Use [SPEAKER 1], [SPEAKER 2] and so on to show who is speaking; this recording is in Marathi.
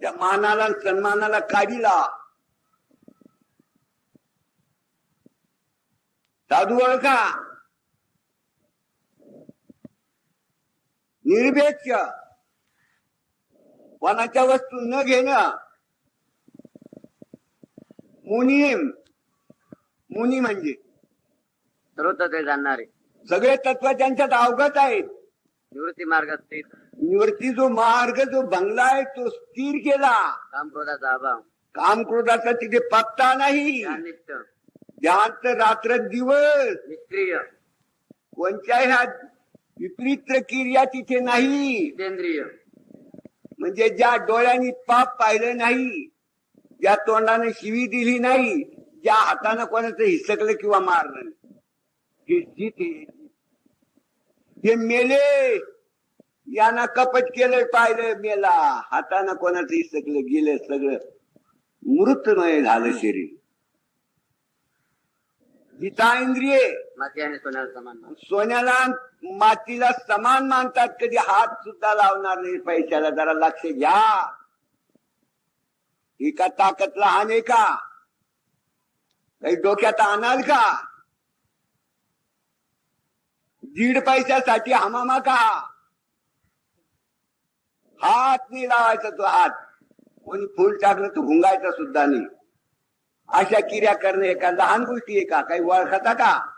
[SPEAKER 1] त्या मानाला सन्मानाला काढीला. साधू ओळखा निरपेक्ष कोणाच्या वस्तू न घेणं. मुनीम. मुनी म्हणजे.
[SPEAKER 2] सर्व तत्वे जाणणारे
[SPEAKER 1] सगळे तत्व त्यांच्यात अवगत आहेत.
[SPEAKER 2] निवृत्ती मार्ग स्थित
[SPEAKER 1] निवृत्ती जो मार्ग जो बंगला आहे तो स्थिर केला.
[SPEAKER 2] काम क्रोधाचा अभाव.
[SPEAKER 1] काम क्रोधाचा तिथे पत्ता नाही.
[SPEAKER 2] ध्याननिष्ठ.
[SPEAKER 1] ध्यान तर रात्र दिवस.
[SPEAKER 2] निष्क्रिय.
[SPEAKER 1] कोणत्याही ह्या विपरीत क्रिया तिथे नाही.
[SPEAKER 2] जितेंद्रिय
[SPEAKER 1] म्हणजे ज्या डोळ्यांनी पाप पाहिलं नाही ज्या तोंडाने शिवी दिली नाही ज्या हाताने कोणाचं हिसकलं किंवा मारलं. हे जिथे हे मेले यांना कपट केलं पाहिलं मेला. हाताने कोणाचं हिसकलं गेलं सगळं. मृतमय झालं शरीर. जिता इंद्रिये.
[SPEAKER 2] माती आणि सोन्याला समान मान.
[SPEAKER 1] सोन्याला मातीला समान मानतात. कधी हात सुद्धा लावणार नाही पैशाला. जरा लक्ष घ्या. ही का ताकद लहान आहे का? काही डोक्यात आणाल का? दीड पैशासाठी हमामा का हात नाही लावायचा तो हात. कोणी फुल टाकलं तो भुंगायचा सुद्धा नाही. अशा किर्या करणे एका लहान गोष्टी आहे का? काही ओळखता का?